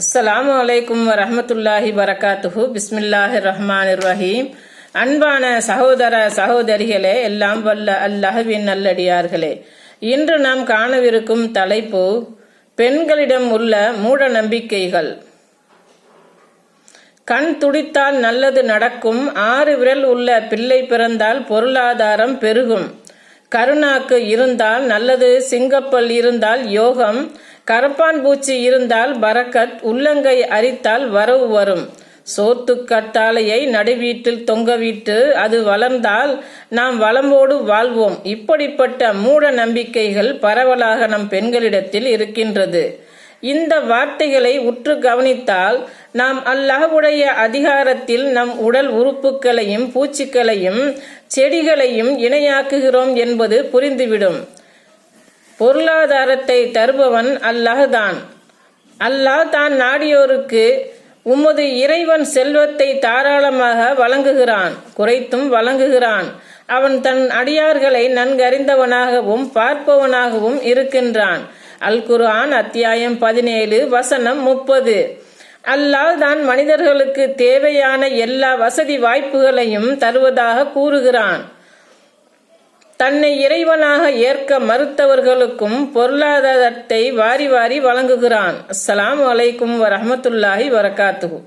அஸ்ஸலாமு அலைக்கும் வரஹமத்துல்லாஹி வரகாத்துஹு. பிஸ்மில்லாஹி ரஹ்மான் ரஹீம் அன்பான சகோதர சகோதரிகளே எல்லாம் வல்ல அல்லஹவின் நல்லடியார்களே. இன்று நாம் காணவிருக்கும் தலைப்பு பெண்களிடம் உள்ள மூட நம்பிக்கைகள் கண் துடித்தால் நல்லது நடக்கும் ஆறு விரல் உள்ள பிள்ளை பிறந்தால் பொருளாதாரம் பெருகும். கருணாக்கு இருந்தால் நல்லது சிங்கப்பல் இருந்தால் யோகம். கரப்பான் பூச்சி இருந்தால் பரக்கத் உள்ளங்கை அரித்தால் வரவு வரும். சோத்து கத்தாழையை நடுவீட்டில் தொங்கவிட்டு அது வளர்ந்தால் நாம் வளமோடு வாழ்வோம். இப்படிப்பட்ட மூட நம்பிக்கைகள் பரவலாக நம் பெண்களிடத்தில் இருக்கின்றது. இந்த வார்த்தைகளை உற்று கவனித்தால் நாம் அல்லாஹ்வுடைய அதிகாரத்தில் நம் உடல் உறுப்புகளையும் பூச்சிகளையும் செடிகளையும் இணையாக்குகிறோம் என்பது புரிந்துவிடும். பொருளாதாரத்தை தருபவன் அல்லாஹ்தான். அல்லாஹ் தான் நாடியோருக்கு உமது இறைவன் செல்வத்தை தாராளமாக வழங்குகிறான் குறைத்தும் வழங்குகிறான். அவன் தன் அடியார்களை நன்கறிந்தவனாகவும் பார்ப்பவனாகவும் இருக்கின்றான். அல் குர்ஆன் அத்தியாயம் பதினேழு வசனம் முப்பது. அல்லாஹ் தான் மனிதர்களுக்கு தேவையான எல்லா வசதி வாய்ப்புகளையும் தருவதாக கூறுகிறான். தன்னை இறைவனாக ஏற்க மறுத்தவர்களுக்கும் பொருளாதாரத்தை வாரி வாரி வழங்குகிறான். அஸ்லாம் அலைக்கும் வரமத்துல்லாஹி வரகாத்துகு